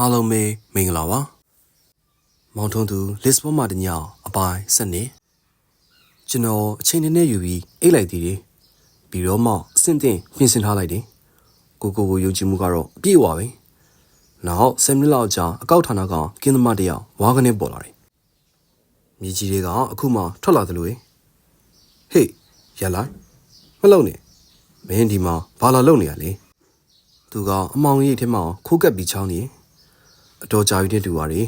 အားလုံးပဲမင်္ဂလာပါမောင်ထုံးသူလစ်ဘွန်မှာတညအပိုင်းဆက်နေကျွန်တော်အချိန်နည်းနည်းယူပြီးအိတ်လိုက်သေးတယ်ပြီးတော့မှအဆင့်တင်ပြင်ဆင်ထားလိုက်တယ်ကိုကိုကိုယုံကြည်မှုကတော့အပြည့်အဝပဲနောက်10မိနစ်လောက်ကြာအကောက်ဌာနကကင်းသမားတယောက်ဝါကနေပေါ်လာတယ်မြေကြီးတွေကအခုမှထွက်လာသလိုပဲဟေးရလိုက်မလုံနဲ့မင်းဒီမှာဘာလာလုံနေရလဲသူကအမောင်ရိပ်ထဲမှာခိုးကပ်ပြီးချောင်းနေတယ် အတော်ကြာပြီတဲ့တူပါလေ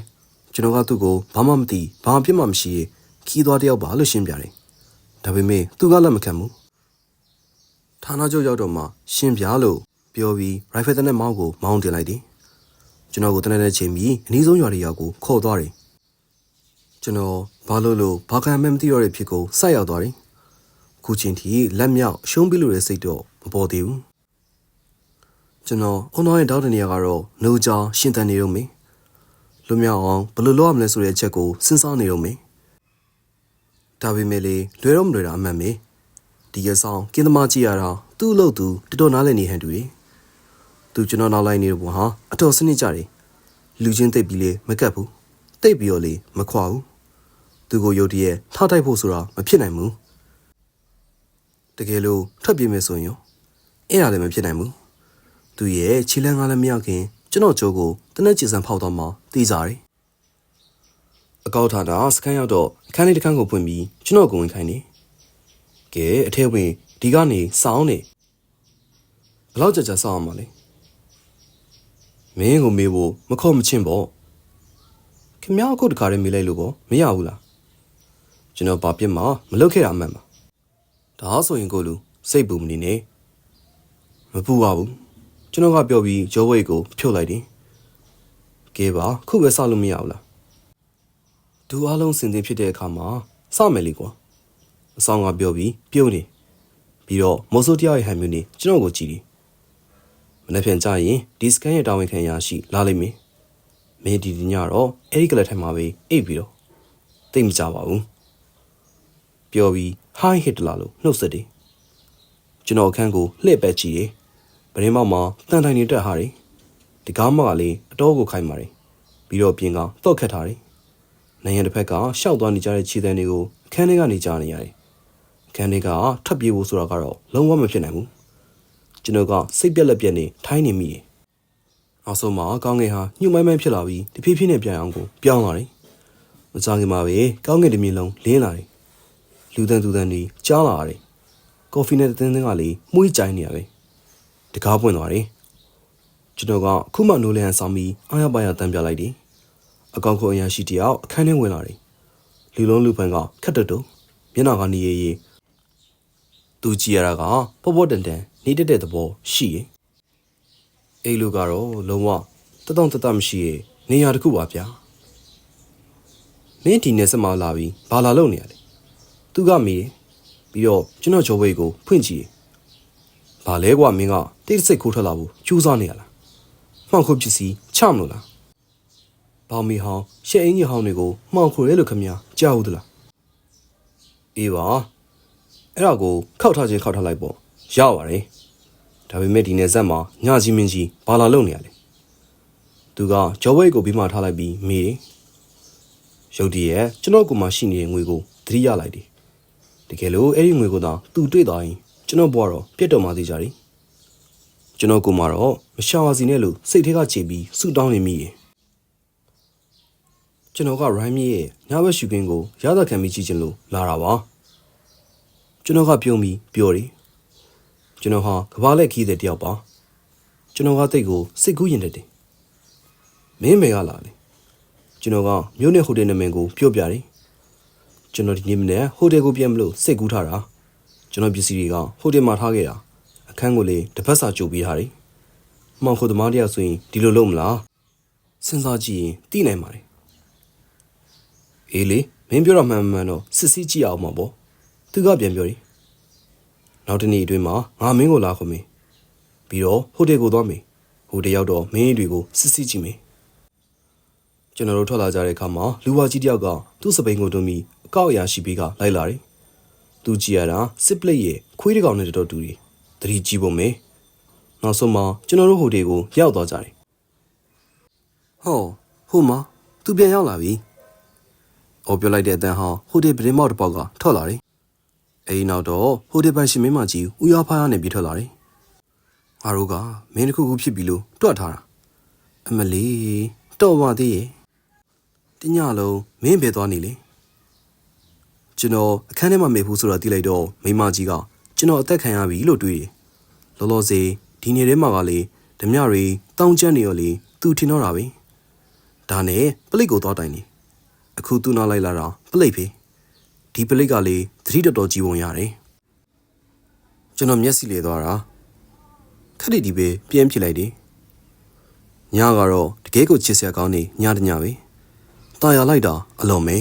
ကျွန်တော်ကသူ့ကိုဘာမှမသိဘာမှပြစ်မှမရှိရခီးသွားတယောက်ပါလို့ရှင်းပြတယ်ဒါပေမဲ့သူကလက်မခံဘူးဌာနချုပ်ရောက်တော့မှရှင်းပြလို့ပြောပြီးရိုင်ဖယ်တနက်မောင်းကိုမောင်းတင်လိုက်တယ်ကျွန်တော်ကိုတနက်နဲ့ချိန်ပြီးအနည်းဆုံးရွာတွေရောက်ကိုခေါ်သွားတယ်ကျွန်တော်ဘာလို့လို့ဘာခံမှမသိတော့တဲ့ဖြစ်ကိုစိုက်ရောက်သွားတယ်ခုချိန်ထိလက်မြောက်ရှုံးပြလို့တဲ့စိတ်တော့မပေါ်သေးဘူးကျွန်တော်အုံတော်ရဲ့တောက်တဲ့နေရာကတော့နှုတ်ကြောင်ရှင်းတန်နေတော့မေ လွတ်မြောက်အောင်ဘယ်လိုလုပ်ရမလဲဆိုတဲ့အချက်ကိုစဉ်းစားနေတော့မယ်ဒါပေမဲ့လေလွယ်တော့မလွယ်တာအမှန်ပဲဒီရဆောင်ကင်းသမားကြည့်ရတာသူ့အလုပ်သူတော်တော်နားလည်နေဟန်တူတယ်သူကျွန်တော်နောက်လိုက်နေတဲ့ဘုံဟာအတော်စနစ်ကြတယ်လူချင်းသိပ်ပြီးလေမကတ်ဘူးသိပ်ပြီးတော့လေမခွာဘူးသူကိုယုတ်တည်းထားတိုက်ဖို့ဆိုတာမဖြစ်နိုင်ဘူးတကယ်လို့ထွက်ပြေးမယ်ဆိုရင်ရောအဲ့ဒါလည်းမဖြစ်နိုင်ဘူးသူရဲ့ခြေလန်းကားလည်းမရခင် ကျွန်တော်ကြိုးကိုတနက်ကြည်စံဖောက်တော့မှသိကြတယ်အကောက်ထာတာစခန်းရောက်တော့အခန်းလေးတစ်ခန်းကိုဖွင့်ပြီးကျွန်တော်ကိုဝင်ခိုင်းတယ်ကဲအထဲဝင်ဒီကနေစောင်းနေဘယ်လောက်ကြာကြာစောင်းအောင်မလဲမင်းကိုမေးဖို့မခေါ်မချင်းပေါ့ခင်ဗျားအခုတခါတည်းမေးလိုက်လို့ပေါ့မရဘူးလားကျွန်တော်ဘာပြစ်မှာမလုပ်ခဲ့တာမှန်ပါဒါဆိုရင်ကိုလူစိတ်ပူမနေနဲ့မပူပါဘူး ကျွန်တော်ကပြောပြီးဂျိုးဝိတ်ကိုဖြုတ်လိုက်တယ်။ကဲပါခုပဲစလို့မရဘူးလား။ဒူအားလုံးစင်စင်ဖြစ်တဲ့အခါမှာစမယ်လေကွာ။အဆောင်ကပြောပြီးပြုံးနေပြီးတော့မော်ဆိုတရားရဲ့ဟန်မျိုးနေကျွန်တော်ကိုကြည့်တယ်။မနေ့ပြန်ကြရင်ဒီစကန်ရဲ့တာဝန်ခံရရှိလာလိမ့်မယ်။မင်းဒီဒီညတော့အဲ့ဒီကလပ်ထိုင်မှာပဲအိပ်ပြီးတော့သိမကြပါဘူး။ပြောပြီးဟိုင်းဟစ်တလာလို့နှုတ်ဆက်တယ်။ကျွန်တော်အခန်းကိုလှည့်ပက်ကြည့်တယ်။ ပရင်းမောက်မှာတန်တိုင်နေတက်ဟာတယ်ဒီကားမကလည်းအတော်ကိုခိုင်းပါတယ်ပြီးတော့ပြင်ကတော့က်ခတ်ထားတယ်နိုင်ငံတစ်ဖက်ကရှောက်သွားနေကြတဲ့ခြေတန်းတွေကိုအခန်းထဲကနေကြားနေရတယ်အခန်းထဲကထပ်ပြေးဖို့ဆိုတာကတော့လုံးဝမဖြစ်နိုင်ဘူးကျွန်တော်ကစိတ်ပြက်လက်ပြက်နေထိုင်းနေမိတယ်နောက်ဆုံးမှာကောင်းငယ်ဟာညှို့မိုင်းမိုင်းဖြစ်လာပြီးတဖြည်းဖြည်းနဲ့ပြန်အောင်ကိုပြောင်းလာတယ်မကြခင်မှာပဲကောင်းငယ်တစ်မြင်လုံးလင်းလာတယ်လူတန်းသူတန်းတွေကြားလာရတယ်ကော်ဖီနဲ့တင်းတင်းကလေးမှုိကြိုင်းနေရပဲ တကားပွင့်သွားတယ်ကျွန်တော်ကခုမှနိုးလန်ဆောင်ပြီးအားရပါရတန်းပြလိုက်တယ်အကောင့်ကိုအရာရှိတယောက်အခန်းထဲဝင်လာတယ်လူလုံးလူပန်းကခက်တတုံမျက်နှာကနေရရေးသူကြည့်ရတာကပေါ့ပေါ့တန်တန်နေတက်တဲ့သဘောရှိရဲ့အဲ့လူကတော့လုံးဝတတောင့်တတမရှိရဲ့နေရာတစ်ခုပါဗျာမင်းဒီနေ့စမလာပြီးဘာလာလုပ်နေရလဲသူကမေးတယ်ပြီးတော့ကျွန်တော်ဂျော်ဝေးကိုဖွင့်ကြည့်တယ်။ ဘာလဲကွာမင်းကတိတ်စိတ်ခိုးထွက်လာဖို့ကြိုးစားနေရလား။မှောင်ခိုပစ္စည်းချမလို့လား။ဘောင်မီဟောင်းရှက်အင်းကြီးဟောင်းတွေကိုမှောင်ခိုရဲလို့ခမညာကြားဘူးသလား။အေးပါ။အဲ့ဒါကိုခောက်ထားခြင်းခောက်ထားလိုက်ပေါ့။ရပါတယ်။ဒါပေမဲ့ဒီနေ့ဇက်မှာညကြီးမင်းကြီးဘာလာလုပ်နေရလဲ။သူကဂျော်ဝိတ်ကိုပြီးမှထားလိုက်ပြီးမေးတယ်။ရုတ်တရက်ကျွန်တော်ကမှရှိနေတဲ့ငွေကိုသတိရလိုက်တယ်။တကယ်လို့အဲ့ဒီငွေကိုသာသူတွေ့သွားရင် ကျွန်တော်ဘွားတော့ပြတ်တော်မှသေးကြတယ်ကျွန်တော်ကိုမတော့မရှာပါစီနဲ့လို့စိတ်ထဲကခြေပြီးဆူတောင်းနေမိရဲ့ကျွန်တော်ကရိုင်းမီရဲ့ညဘက်ရှူခင်းကိုရသခံပြီးကြည့်ချင်လို့လာတာပါကျွန်တော်ကပြုံးပြီးပြောတယ်ကျွန်တော်ဟာကဘာလက်ခီးတဲ့တယောက်ပါကျွန်တော်ကတိတ်ကိုစိတ်ကူးရင်တတ်တယ်မင်းမေကလာလေကျွန်တော်ကမြို့နယ်ဟိုတယ်နာမည်ကိုပြောပြတယ်ကျွန်တော်ဒီနေ့မနေ့ဟိုတယ်ကိုပြန်မလို့စိတ်ကူးထားတာ ကျွန်တော်ပစ္စည်းတွေကဟိုတယ်မှာထားခဲ့တာအခန်းကိုလေတစ်ဖက်စာကြိုပေးထားတယ်။မှောင်ခိုသမားတယောက်ဆိုရင်ဒီလိုလုပ်မလား။စဉ်းစားကြည့်ရင်သိနိုင်ပါတယ်။အေးလေမင်းပြောတော့မှန်မှန်တော့စစ်စစ်ကြည့်အောင်မှာပေါ့။သူကပြန်ပြောတယ်။နောက်တနေ့အတွင်းမှာငါမင်းကိုလာခေါ်မယ်။ပြီးတော့ဟိုတယ်ကိုသွားမယ်။ဟိုတယ်ရောက်တော့မင်းတွေကိုစစ်စစ်ကြည့်မယ်။ကျွန်တော်တို့ထွက်လာကြတဲ့အခါမှာလူဝါကြီးတယောက်ကသူ့စပိန်ကိုတွန်းပြီးအကောက်အရာရှိပေးကလိုက်လာတယ်။ သူကြည့်ရတာစစ်ပလိတ်ရဲ့ခွေးတစ်ကောင်နဲ့တော်တော်တူတယ်။တတိကြည့်ဖို့မယ်။နောက်ဆုံးမှာကျွန်တော်တို့ဟိုတယ်ကိုရောက်သွားကြတယ်။ဟဟောဟိုမှာသူပြန်ရောက်လာပြီ။အော်ပြောလိုက်တဲ့အတန်ဟာဟိုတယ်ပရင်မောက်တစ်ပေါက်ကထွက်လာတယ်။အဲဒီနောက်တော့ဟိုတယ်ပိုင်ရှင်မင်းမကြီးဦးရောဖားရနဲ့ပြီးထွက်လာတယ်။ငါတို့ကမင်းတစ်ခုခုဖြစ်ပြီလို့တွက်ထားတာ။အမလီတော့ပါသေးရဲ့။တညလုံးမင်းပဲသွားနေလေ။ ကျွန်တော်အခန်းထဲမှာမေဖို့ဆိုတာသိလိုက်တော့မိမကြီးကကျွန်တော်အသက်ခံရပြီလို့တွေးတယ်လောလောဆယ်ဒီနေ့ထဲမှာကလေဓမြတွေတောင်းကျမ်းနေရောလေသူထင်တော့တာပဲဒါနဲ့ပလိတ်ကိုသွားတိုင်နေအခုသူ့နောက်လိုက်လာတာပလိတ်ဖေးဒီပလိတ်ကလေသတိတော်တော်ကြီးပုံရတယ်ကျွန်တော်မျက်စိလေသွားတာခက်တယ်ဒီပဲပြင်းဖြစ်လိုက်တယ်ညကတော့တကယ်ကိုချစ်စရာကောင်းနေညတညပဲတာယာလိုက်တာအလုံးမဲ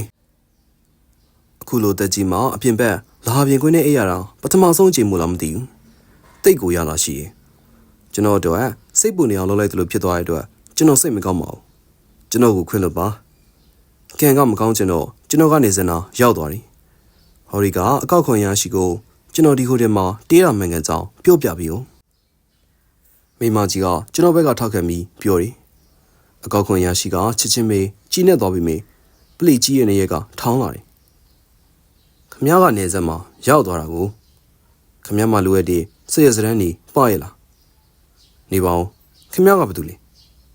အခုလိုတက်ကြီးမှအပြင်ဘက်လာပြင်ကွင်းနဲ့အိပ်ရတာပထမဆုံးအချိန်မို့လားမသိဘူး။တိတ်ကိုရလာရှိရဲ့။ကျွန်တော်တို့ကစိတ်ပူနေအောင်လုပ်လိုက်သလိုဖြစ်သွားတဲ့အတွက်ကျွန်တော်စိတ်မကောင်းပါဘူး။ကျွန်တော်ကိုခွင့်လွှတ်ပါ။ကံကမကောင်းကျွန်တော်ကျွန်တော်ကနေစင်တာရောက်သွားတယ်။ဟော်ရီကအကောက်ခွန်ရရှိကိုကျွန်တော်ဒီဟိုတယ်မှာတေးရမှန်ကန်ကြောင်းပြောပြပြီးဦး။မိမကြီးကကျွန်တော်ဘက်ကထောက်ခံပြီးပြောတယ်။အကောက်ခွန်ရရှိကချစ်ချင်းမေးကြီးနဲ့သွားပြီးမေးပလိကြီးရဲ့နေရကထောင်းလာတယ်။ ခမည်းကနေစက်မှာရောက်သွားတာကိုခမည်းမလိုရတဲ့ဆက်ရစရန်နေပါရဲ့လား။နေပါဦးခမည်းကဘာတူလဲ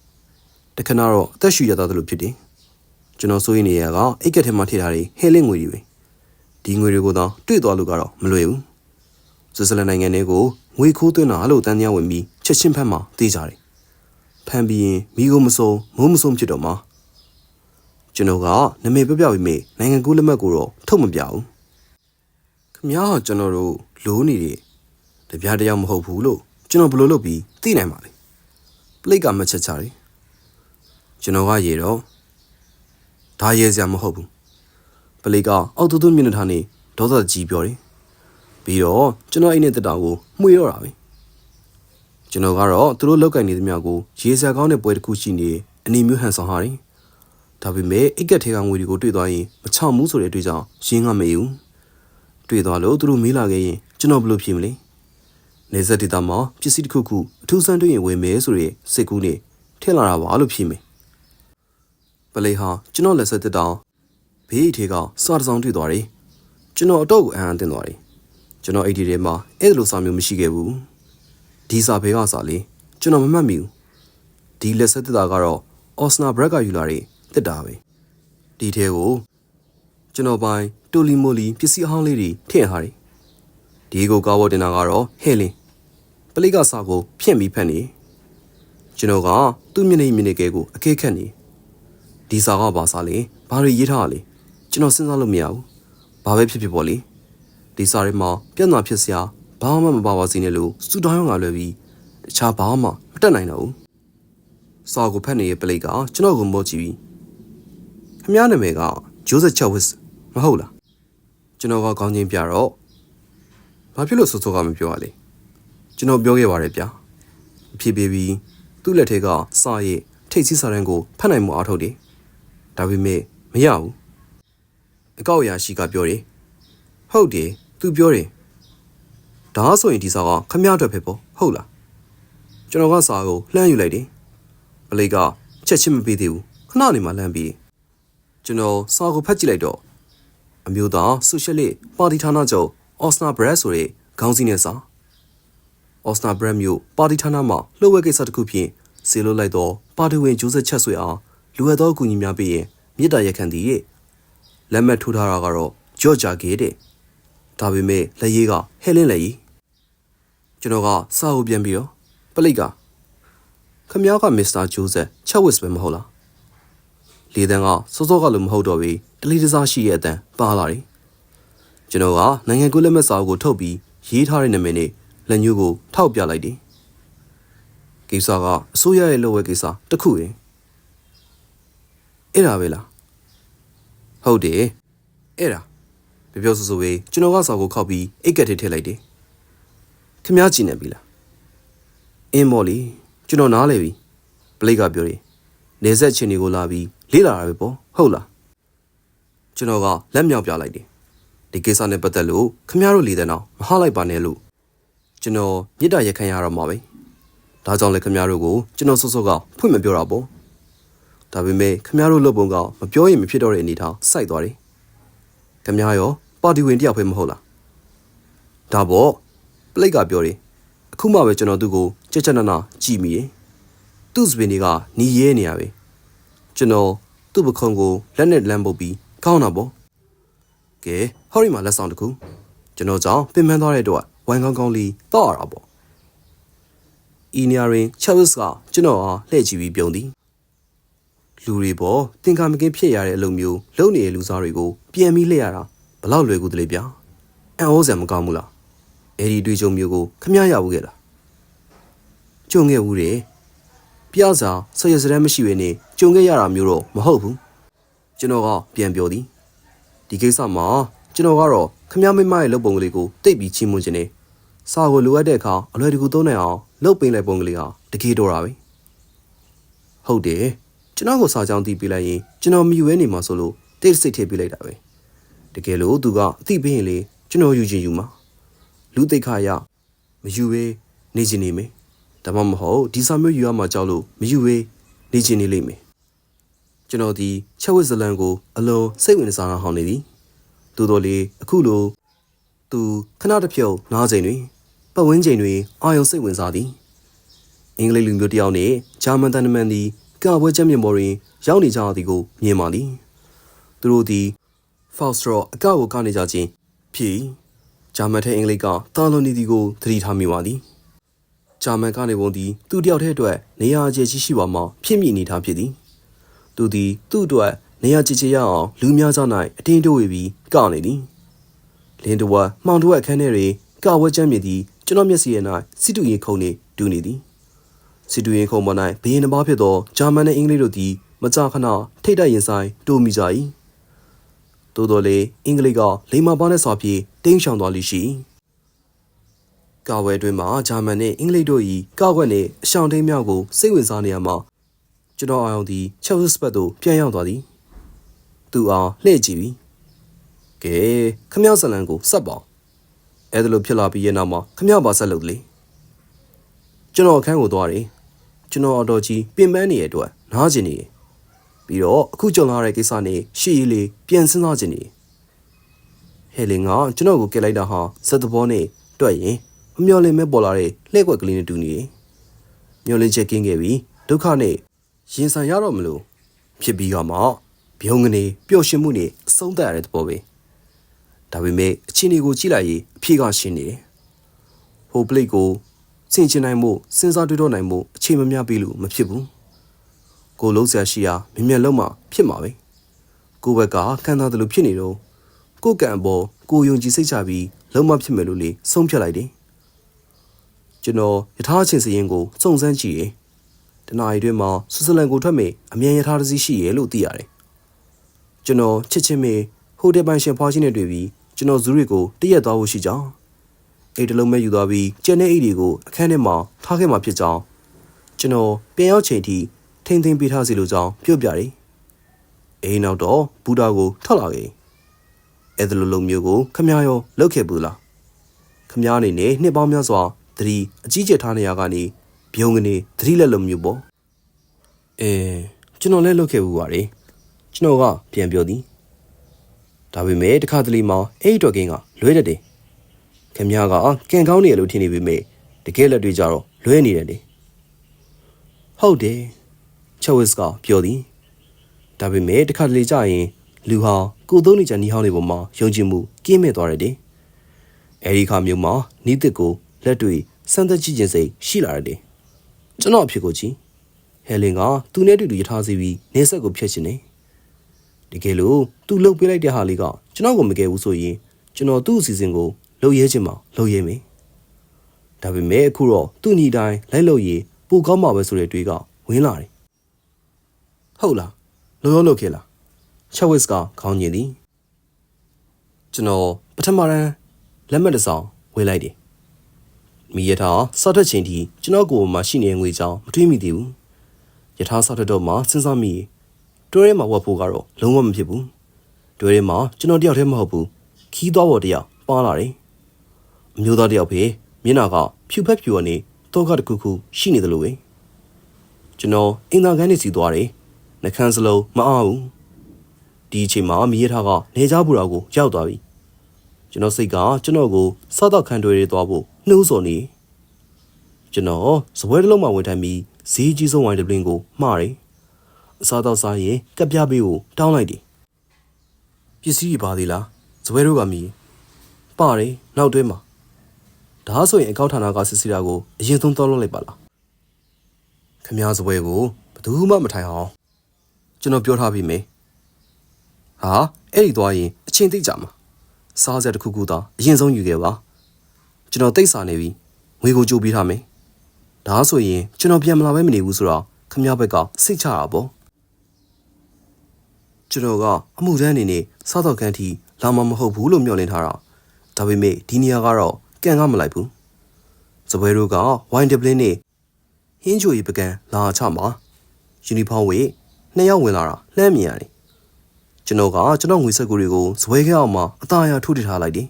။တခဏတော့အသက်ရှူရတာတလို့ဖြစ်တယ်။ကျွန်တော်စိုးရိမ်နေရကအိတ်ကက်ထဲမှာထည့်ထားတဲ့ဟဲလင်းငွေတွေပဲ။ဒီငွေတွေကိုတော့တွေ့သွားလို့ကတော့မလွယ်ဘူး။ဆွစ်ဇာလန်နိုင်ငံတွေကိုငွေခိုးသွင်းတာလို့တန်းတရားဝင်ပြီးချက်ချင်းဖက်မှာသိကြတယ်။ဖမ်းပြီးရင်မိကိုမစုံမိုးမစုံဖြစ်တော့မှာကျွန်တော်ကနမေပြပြပြီးမေနိုင်ငံကူးလက်မှတ်ကိုတော့ထုတ်မပြဘူး။ ခမ ्या ကျွန်တော်တို့လိုးနေတဲ့တပြားတယောက်မဟုတ်ဘူးလို့ကျွန်တော်ဘယ်လိုလုပ်ပြီးသိနိုင်ပါလဲ။ပလိတ်ကမချက်ချတယ်။ကျွန်တော်ကရေတော့ဒါရဲစရာမဟုတ်ဘူး။ပလိတ်ကအောက်တူတူမျက်နှာထားနေဒေါသကြီးပြောတယ်။ပြီးတော့ကျွန်တော်အိမ်နဲ့တက်တာကိုမှွေတော့တာပဲ။ကျွန်တော်ကတော့သူတို့လောက်ကင်နေသမျှကိုရေစရာကောင်းတဲ့ပွဲတစ်ခုရှိနေအနေမျိုးဟန်ဆောင်ဟာတယ်။ဒါပေမဲ့အိတ်ကက်ထဲကငွေတွေကိုတွေ့သွားရင်မချောင်ဘူးဆိုတဲ့အတွေ့အကြောင်းရင်းကမယူ။ တွေ့သွားလို့သူတို့မေးလာခဲ့ရင်ကျွန်တော်ဘယ်လိုဖြေမလဲ။နေဆက်ဒေတာမှာပစ္စည်းတစ်ခုခုအထူးဆန်းတွေ့ရင်ဝင်မယ်ဆိုတဲ့စိတ်ကူးနဲ့ထင်လာတာပါလို့ဖြေမယ်။ပလေဟာကျွန်တော်လက်ဆက်တက်တောင်ဘေးထေကစာတစ်စောင်းတွေ့သွားတယ်။ကျွန်တော်အတော့ကိုအံ့အံ့တင်သွားတယ်။ကျွန်တော်အိတ်ဒီထဲမှာအဲ့လိုစာမျိုးမရှိခဲ့ဘူး။ဒီစာဘဲကစာလေးကျွန်တော်မမှတ်မိဘူး။ဒီလက်ဆက်တက်တာကတော့အော်စနာဘရက်ကယူလာတဲ့တက်တာပဲ။ဒီထဲကိုကျွန်တော်ပိုင် တိုလီမိုလီပစ္စည်းအဟောင်းလေးတွေထည့်ထားတယ်။ဒီကိုကားပေါ်တင်တာကတော့ဟဲလင်းပလိကစာကိုဖြင့်ပြီးဖက်နေကျွန်တော်ကသူ့မျက်နှာမျက်နှာကဲကိုအကဲခတ်နေဒီစာကဘာစာလဲဘာတွေရေးထားတာလဲကျွန်တော်စဉ်းစားလို့မရဘူးဘာပဲဖြစ်ဖြစ်ပေါ့လေဒီစာတွေမှာပြဿနာဖြစ်စရာဘာမှမပါပါစေနဲ့လို့စူတောင်းကလွယ်ပြီးတခြားဘာမှမတက်နိုင်တော့ဘူးစာကိုဖတ်နေတဲ့ပလိကကျွန်တော်ကိုမောကြည့်ပြီးခမည်းနာမည်ကဂျိုးဆက်ချက်ဝစ်မဟုတ်လား ကျွန်တော်ကကောင်းချင်းပြတော့ဘာဖြစ်လို့စောစောကမပြောရလဲကျွန်တော်ပြောခဲ့ပါတယ်ဗျာအဖြစ်ပေးပြီးသူ့လက်ထဲကစာရဲ့ထိတ်စီးစာရန်ကိုဖတ်နိုင်မှုအားထုတ်တယ်ဒါပေမဲ့မရဘူးအကောက်အရာရှိကပြောတယ်ဟုတ်တယ်သူပြောတယ်ဒါဆိုရင်ဒီစာကခမည်းအတွက်ပဲပေါ့ဟုတ်လားကျွန်တော်ကစာကိုလှမ်းယူလိုက်တယ်ပလိကချက်ချင်းမပေးသေးဘူးခဏနေမှလှမ်းပြီးကျွန်တော်စာကိုဖတ်ကြည့်လိုက်တော့ အမျိုးသားဆိုရှယ်လစ်ပါတီဌာနချုပ်အော်စနာဘရက်ဆိုတဲ့ခေါင်းစည်းနဲ့စာအော်စနာဘရက်မျိုးပါတီဌာနမှာလှုပ်ဝဲကိစ္စတစ်ခုဖြင့်စေလွတ်လိုက်တော့ပါတီဝင်ဂျိုးဆက်ချက်ဆွေအားလူဝဲသောအကူအညီများပေးရင်မြေတားရက်ခံသည်ရဲ့လက်မှတ်ထိုးထားတာကတော့ကြော့ကြခဲ့တဲ့ဒါပေမဲ့လက်ရည်ကဟဲလင်းလက်ရည်ကျွန်တော်ကစာအုပ်ပြန်ပြီးတော့ပလိတ်ကခမ ्या ကမစ္စတာဂျိုးဆက်ချက်ဝစ်ပဲမဟုတ်လား လေတန်းကစောစောကလို့မဟုတ်တော့ပြီတလီတစားရှိရဲ့အတန်ပါလာတယ်ကျွန်တော်ကနိုင်ငံကူးလက်မှတ်စာအုပ်ကိုထုတ်ပြီးရေးထားတဲ့နာမည်နဲ့လက်ညှိုးကိုထောက်ပြလိုက်တယ်ကိစ္စကအစိုးရရဲ့လုပ်ဝဲကိစ္စတစ်ခုရင်အဲ့ဒါပဲလားဟုတ်တယ်အဲ့ဒါပြောပြောဆိုဆိုပဲကျွန်တော်ကစာကိုခောက်ပြီးအိတ်ကက်ထဲထည့်လိုက်တယ်ခင်ဗျားကြည့်နေပြီလားအင်းမော်လီကျွန်တော်နားလေပြီပလိတ်ကပြောတယ်နေဆက်ချင်းတွေကိုလာပြီး လေးလာတာပဲပေါ့ဟုတ်လားကျွန်တော်ကလက်မြောက်ပြလိုက်တယ်ဒီကိစ္စနဲ့ပတ်သက်လို့ခင်ဗျားတို့လေတဲ့တော့မဟာလိုက်ပါနဲ့လို့ကျွန်တော်မြစ်တာရက်ခံရတော့မှာပဲဒါကြောင့်လေခင်ဗျားတို့ကိုကျွန်တော်စောစောကဖွင့်မပြောတာပေါ့ဒါပေမဲ့ခမရတို့လုပ်ပုံကမပြောရင်မဖြစ်တော့တဲ့အနေထားစိုက်သွားတယ်ခမရရောပါတီဝင်တယောက်ပဲမဟုတ်လားဒါပေါ့ပလိတ်ကပြောတယ်အခုမှပဲကျွန်တော်သူ့ကိုကြက်ကြက်နနကြည့်မိတယ်သူ့စပင်တွေကနီးရဲနေရပဲကျွန်တော် သူ့ပခုံးကိုလက်နဲ့လမ်းပုတ်ပြီးကောင်းတာပေါ့ကဲဟော်ရီမှာလက်ဆောင်တစ်ခုကျွန်တော်ကြောင့်ပင်ပန်းသွားတဲ့အတွက်ဝိုင်းကောင်းကောင်းလေးတော့ရတာပေါ့ဤနေရာတွင်ချယ်ဝစ်ကကျွန်တော်အားလှည့်ကြည့်ပြီးပြုံးသည်လူတွေပေါ်တင်ကာမကင်းဖြစ်ရတဲ့အလုပ်မျိုးလုပ်နေတဲ့လူစားတွေကိုပြန်ပြီးလှည့်ရတာဘလောက်လွယ်ကူသလဲဗျာအံ့ဩစရာမကောင်းဘူးလားအဲ့ဒီအတွေ့အကြုံမျိုးကိုခမရရဘူးခဲ့လားကြုံခဲ့ဘူးတယ် ပြစာဆရစရမ်းမရှိဘဲနဲ့ကြုံခဲ့ရတာမျိုးတော့မဟုတ်ဘူးကျွန်တော်ကပြန်ပြောသည်ဒီကိစ္စမှာကျွန်တော်ကတော့ခမရမိမရဲ့လုပ်ပုံကလေးကိုတိတ်ပြီးချီးမွမ်းခြင်းနဲ့စာကိုလိုအပ်တဲ့အခါအလွယ်တကူသုံးနိုင်အောင်လုပ်ပေးလိုက်ပုံကလေးဟာတကယ်တော့တာပဲဟုတ်တယ်ကျွန်တော်ကိုစာကြောင်းတီးပေးလိုက်ရင်ကျွန်တော်မယူရဲနေမှာဆိုလို့တိတ်စိတ်ထည့်ပေးလိုက်တာပဲတကယ်လို့သူကအသိပေးရင်လေကျွန်တော်ယူချင်ယူမှာလူသိက္ခာရမယူရဲနေချင်နေမယ် ဒါမှမဟုတ်ဒီစာမျိုးယူရမှာကြောက်လို့မယူရဲနေချင်နေလိမ့်မယ်ကျွန်တော်ဒီချက်ဝစ်ဇလန်ကိုအလွန်စိတ်ဝင်စားဟောင်းနေသည်သို့တော်လေအခုလိုသူခဏတစ်ဖြုတ်နားချိန်တွင်ပတ်ဝန်းကျင်တွင်အာယုံစိတ်ဝင်စားသည်အင်္ဂလိပ်လူမျိုးတစ်ယောက်နှင့်ဂျာမန်တန်တမန်သည်ကာပွဲချက်မြင်ပေါ်တွင်ရောက်နေကြသည်ကိုမြင်ပါသည်သူတို့သည်ဖောက်စထရောအကောက်ကိုကနေကြခြင်းဖြစ်ဂျာမန်ထဲအင်္ဂလိပ်ကတာလွန်နေသည်ကိုသတိထားမိပါသည် ဂျာမန်ကနေပုံသည်သူတယောက်တည်းအတွက်နေရာကျရှိရှိပါမှဖြစ်မိနေထားဖြစ်သည်သူသည်သူ့အတွက်နေရာကျချရအောင်လူများကြ၌အတင်းတိုးဝေပြီးကနေသည်လင်းတဝက်မှောင်တဝက်အခန်းထဲတွင်ကာဝဲချမ်းမြင်သည်ကျွန်တော်မျက်စိရဲ့၌စစ်တူရင်ခုန်နေတူနေသည်စစ်တူရင်ခုံပေါ်၌ဘရင်တစ်ပါးဖြစ်သောဂျာမန်နှင့်အင်္ဂလိပ်တို့သည်မကြာခဏထိတ်တိုက်ရင်ဆိုင်တိုးမိကြ၏သို့တော်လေအင်္ဂလိပ်ကလိမ္မာပါးနဲ့စွာဖြင့်တင်းရှောင်သွားလိရှိ ကာဝယ်တွင်မှဂျာမန်နှင့်အင်္ဂလိပ်တို့၏ကာကွက်နှင့်အရှောင်တိန်များကိုစိတ်ဝင်စားနေရမှာကျွန်တော်အာရုံသည်ချက်ဆစ်ဘတ်သို့ပြန်ရောက်သွားသည်သူအားလှည့်ကြည့်ပြီးကဲခမရဇလန်ကိုဆက်ပါအဲ့ဒါလိုဖြစ်လာပြီးရဲ့နောက်မှာခမရပါဆက်လုပ်လေကျွန်တော်အခန်းကိုသွားတယ်ကျွန်တော်အတော်ကြီးပင်ပန်းနေတဲ့အတွက်နားကျင်နေတယ်ပြီးတော့အခုကြုံလာတဲ့ကိစ္စနဲ့ရှေ့ရေးလေးပြန်စဉ်းစားကျင်နေဟဲလင်ကကျွန်တော်ကိုကက်လိုက်တာဟာစက်သဘောနဲ့တွေ့ရင် မမျော်လင့်မဲ့ပေါ်လာတဲ့လှည့်ကွက်ကလေးနဲ့တူနေတယ်မျော်လင့်ချက်ကင်းခဲ့ပြီးဒုက္ခနဲ့ရင်ဆိုင်ရတော့မလို့ဖြစ်ပြီးတော့မှဘုံကနေပျော်ရွှင်မှုနဲ့အဆုံးသတ်ရတဲ့သဘောပဲဒါပေမဲ့အချင်းတွေကိုကြည့်လိုက်ရင်အဖြေကရှင်းနေတယ်ဟိုပလိတ်ကိုစင်ချင်နိုင်မှုစဉ်းစားတွေးတော့နိုင်မှုအချိန်မများပြီလို့မဖြစ်ဘူးကိုလုံးဆရာရှိရာမြင်မြတ်လုံးမှဖြစ်မှာပဲကိုဘက်ကခံစားတယ်လို့ဖြစ်နေတော့ကိုကံအပေါ်ကိုယုံကြည်စိတ်ချပြီးလုံးမဖြစ်မယ်လို့လေဆုံးဖြတ်လိုက်တယ် ကျွန်တော်ယထာချင်းစရင်ကိုစုံစမ်းကြည့်ရင်တနအီတွင်မှာဆွစ်ဇာလန်ကိုထွက်မေအမြန်ယထာတစ်စီးရှိရဲ့လို့သိရတယ်ကျွန်တော်ချစ်ချင်းမေဟိုတယ်ပိုင်ရှင်ဖွားချင်းနဲ့တွေ့ပြီးကျွန်တော်ဇူးတွေကိုတရက်သွားဖို့ရှိကြောင်းအိတ်တစ်လုံးမဲ့ယူသွားပြီးကျန်တဲ့အိတ်တွေကိုအခန်းထဲမှာထားခဲ့မှဖြစ်ကြောင်းကျွန်တော်ပြန်ရောက်ချိန်ထိထိမ့်သိမ်းပေးထားစီလိုကြောင်းပြောပြတယ်။အိမ်နောက်တော့ဘူတာကိုထွက်လာခဲ့။အဲ့ဒီလိုလုံးမျိုးကိုခမ ्या ရောလောက်ခဲ့ဘူးလား။ခမ ्या အနေနဲ့နှစ်ပေါင်းများစွာ သတိအကြီးကျယ်ထားနေရကနေဘုံကနေသတိလက်လုံးမျိုးပေါ့။အဲကျွန်တော်လည်းလောက်ခဲ့ဘူးပါတယ်။ကျွန်တော်ကပြန်ပြောသည်။ဒါပေမဲ့တခါတလေမှအဲ့ဒီတော့ကင်းကလွဲတတ်တယ်။ခင်ဗျားကကန်ကောင်းနေရလို့ထင်နေပေမဲ့တကယ်လက်တွေကြတော့လွဲနေတယ်လေဟုတ်တယ်ချက်ဝစ်ကပြောသည်ဒါပေမဲ့တစ်ခါတလေကြာရင်လူဟာကိုယ်သုံးနေကြနီးဟောင်းတွေပေါ်မှာယုံကြည်မှုကင်းမဲ့သွားတယ်တဲ့အဲဒီခါမျိုးမှာနီးတစ်ကို လက်တွေစမ်းသပ်ကြည့်ခြင်းစိတ်ရှိလာတယ်ကျွန်တော်အဖြစ်ကိုကြည့်ဟဲလင်ကသူနဲ့တူတူရထားစီပြီးနေဆက်ကိုဖျက်ချင်တယ်တကယ်လို့သူလှုပ်ပေးလိုက်တဲ့ဟာလေးကကျွန်တော်ကိုမကယ်ဘူးဆိုရင်ကျွန်တော်သူ့အစီအစဉ်ကိုလှုပ်ရဲခြင်းမှာလှုပ်ရဲမယ်ဒါပေမဲ့အခုတော့သူ့ညီတိုင်းလိုက်လို့ရေပိုကောင်းမှာပဲဆိုတဲ့တွေးကဝင်လာတယ်ဟုတ်လားလောလောလုတ်ခဲ့လားချက်ဝစ်ကခေါင်းညင်သည်ကျွန်တော်ပထမရန်လက်မှတ်တစ်စောင်ဝေလိုက်တယ် မိရထားစောက်တက်ချင်းထိကျွန်တော်ကိုယ်မှာရှိနေတဲ့ငွေကြောင်းမတွေးမိသေးဘူးယထာစောက်တက်တော့မှစဉ်းစားမိတွဲထဲမှာဝတ်ဖို့ကတော့လုံးဝမဖြစ်ဘူးတွဲထဲမှာကျွန်တော်တယောက်တည်းမဟုတ်ဘူးခီးသွားပေါ်တယောက်ပါလာတယ်အမျိုးသားတယောက်ပဲမျက်နှာကဖြူဖက်ဖြူကနေတော့ကတစ်ခုခုရှိနေတယ်လို့ပဲကျွန်တော်အင်သာကန်းနေစီသွားတယ်နှကန်းစလုံးမအားဘူးဒီအချိန်မှာမိရထားကနေကြဘူးတော်ကိုရောက်သွားပြီကျွန်တော်စိတ်ကကျွန်တော်ကိုစားတော့ခံတွေရသွားဖို့ နှိုးဆော်နေကျွန်တော်စပွဲတစ်လုံးမှဝင်ထိုင်ပြီးဈေးကြီးဆုံးဝိုင်းတစ်ပလင်းကိုမှားတယ်အစားတော့စားရင်ကပ်ပြပေးကိုတောင်းလိုက်တယ်ပစ္စည်းတွေပါသေးလားစပွဲတို့ကမီပါတယ်နောက်တွဲမှာဒါဆိုရင်အကောက်ဌာနကစစ်စီတာကိုအရင်ဆုံးတောင်းလုပ်လိုက်ပါလားခမားစပွဲကိုဘယ်သူမှမထိုင်အောင်ကျွန်တော်ပြောထားပြီမေဟာအဲ့ဒီသွားရင်အချင်းသိကြမှာစားစရာတစ်ခုခုသာအရင်ဆုံးယူခဲ့ပါ ကျွန်တော်တိတ်ဆာနေပြီငွေကိုကြိုးပြီးထားမယ်ဒါဆိုရင်ကျွန်တော်ပြန်မလာဘဲမနေဘူးဆိုတော့ခမားဘက်ကစိတ်ချတာပေါ့ကျွန်တော်ကအမှုတန်းအနေနဲ့စားတော့ကန်းထီလာမမဟုတ်ဘူးလို့မျှော်လင့်ထားတာဒါပေမဲ့ဒီနေရာကတော့ကန့်ကားမလိုက်ဘူးစပွဲတို့ကဝိုင်းဒပလင်းနဲ့ဟင်းချိုရီပကံလာချမှာယူနီဖောင်းဝေနှစ်ယောက်ဝင်လာတာလှမ်းမြင်ရတယ်ကျွန်တော်ကကျွန်တော်ငွေစက်ကူတွေကိုဇွဲခဲအောင်မှအသားအရထုတ်ထထားလိုက်တယ်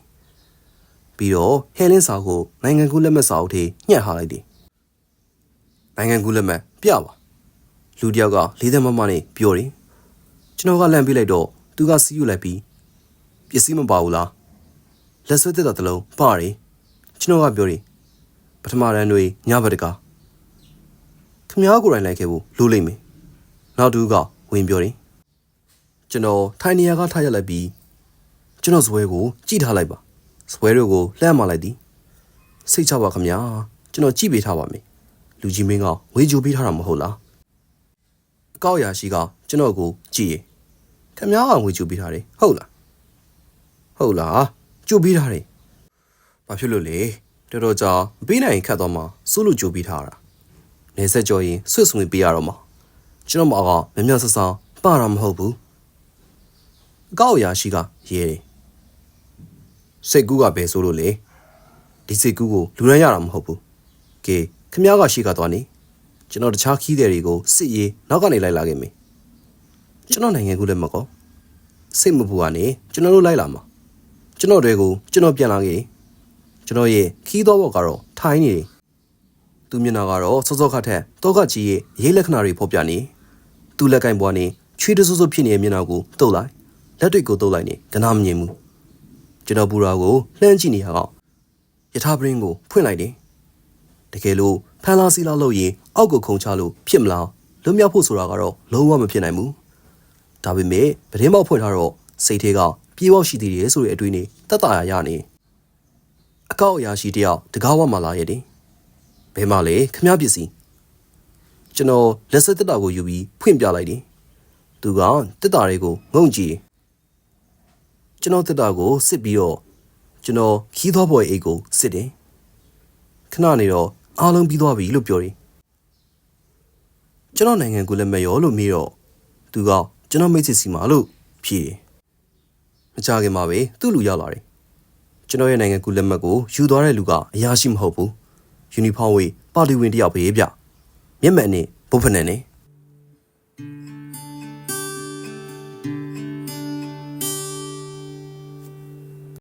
ပြီးတော့ဟဲလင်းစာကိုနိုင်ငံကူးလက်မှတ်စာအုပ်ထဲညှက်ထားလိုက်တယ်နိုင်ငံကူးလက်မှတ်ပြပါလူတယောက်ကလေးသက်မမနဲ့ပြောတယ်ကျွန်တော်ကလန့်ပြလိုက်တော့သူကစီးယူလိုက်ပြီးပစ္စည်းမပါဘူးလားလက်ဆွဲတက်တာတစ်လုံးပါတယ်ကျွန်တော်ကပြောတယ်ပထမရန်တွေညဘက်တကခမားကိုယ်တိုင်လိုက်ခဲ့ဖို့လိုလိမ့်မယ်နောက်တူကဝင်ပြောတယ်ကျွန်တော်ထိုင်နေရာကထားရလိုက်ပြီးကျွန်တော်ဇွဲကိုကြည့်ထားလိုက်ပါ ဇွဲတို့ကိုလှမ်းမလိုက်သည်စိတ်ချပါခမားကျွန်တော်ကြည့်ပေးထားပါမယ်လူကြီးမင်းကဝေကြိုပေးထားတာမဟုတ်လားအကောက်ရာရှိကကျွန်တော်ကိုကြည့်ရခမားကဝေကြိုပေးထားတယ်ဟုတ်လားဟုတ်လားကြိုပေးထားတယ်ဘာဖြစ်လို့လဲတော်တော်ကြာမပေးနိုင်ရင်ခတ်တော့မှစိုးလို့ကြိုပေးထားတာနေဆက်ကြော်ရင်ဆွတ်ဆွေပေးရတော့မှာကျွန်တော်မအကမမြတ်ဆဆပါတာမဟုတ်ဘူးအကောက်ရာရှိကရဲတယ် စိတ်ကူးကပဲဆိုလို့လေဒီစိတ်ကူးကိုလူရန်ရတာမဟုတ်ဘူးကဲခမ ्या ကရှိကသွားနေကျွန်တော်တခြားခီးတဲ့တွေကိုစစ်ရေးနောက်ကနေလိုက်လာခဲ့မယ်ကျွန်တော်နိုင်ငံကူးလည်းမကောစိတ်မပူကနေကျွန်တော်တို့လိုက်လာမှာကျွန်တော်တွေကိုကျွန်တော်ပြန်လာခဲ့ကျွန်တော်ရဲ့ခီးသောဘောက်ကတော့ထိုင်းနေတယ်သူမျက်နှာကတော့စောစောခတ်ထက်တောကကြီးရဲ့ရေးလက္ခဏာတွေဖော်ပြနေသူလက်ကင်ပွားနေချွေးတဆူဆူဖြစ်နေတဲ့မျက်နှာကိုတုတ်လိုက်လက်တွေကိုတုတ်လိုက်နေကနာမမြင်ဘူး ကျွန်တော်ပူရာကိုလှမ်းကြည့်နေရတော့ယထာပရင်းကိုဖွင့်လိုက်တယ်တကယ်လို့ဖန်လာစီလာလို့ရင်အောက်ကိုခုန်ချလို့ဖြစ်မလားလွတ်မြောက်ဖို့ဆိုတာကတော့လုံးဝမဖြစ်နိုင်ဘူးဒါပေမဲ့ပဒင်းပေါက်ဖွင့်ထားတော့စိတ်ထဲကပြေးပေါက်ရှိသေးတယ်ဆိုတဲ့အတွေ့အကြုံတက်တာရရနေအကောက်အရာရှိတယောက်တကားဝမှလာရဲ့တယ်ဘယ်မှလဲခမ ्या ပစ္စည်းကျွန်တော်လက်ဆက်တက်တာကိုယူပြီးဖွင့်ပြလိုက်တယ်သူကတက်တာတွေကိုငုံကြည့် ကျွန်တော်တက်တာကိုစစ်ပြီးတော့ကျွန်တော်ခီးသောဘော်အိတ်ကိုစစ်တယ်ခဏနေတော့အားလုံးပြီးသွားပြီလို့ပြောတယ်ကျွန်တော်နိုင်ငံကိုလည်းမရောလို့မေးတော့သူကကျွန်တော်မိတ်ဆွေစီမှာလို့ဖြေတယ်မကြခင်မှာပဲသူ့လူရောက်လာတယ်ကျွန်တော်ရဲ့နိုင်ငံကူလက်မှတ်ကိုယူသွားတဲ့လူကအရာရှိမဟုတ်ဘူးယူနီဖောင်းဝေးပါတီဝင်တယောက်ပဲဗျမျက်မှန်နဲ့ဘုတ်ဖက်နဲ့နဲ့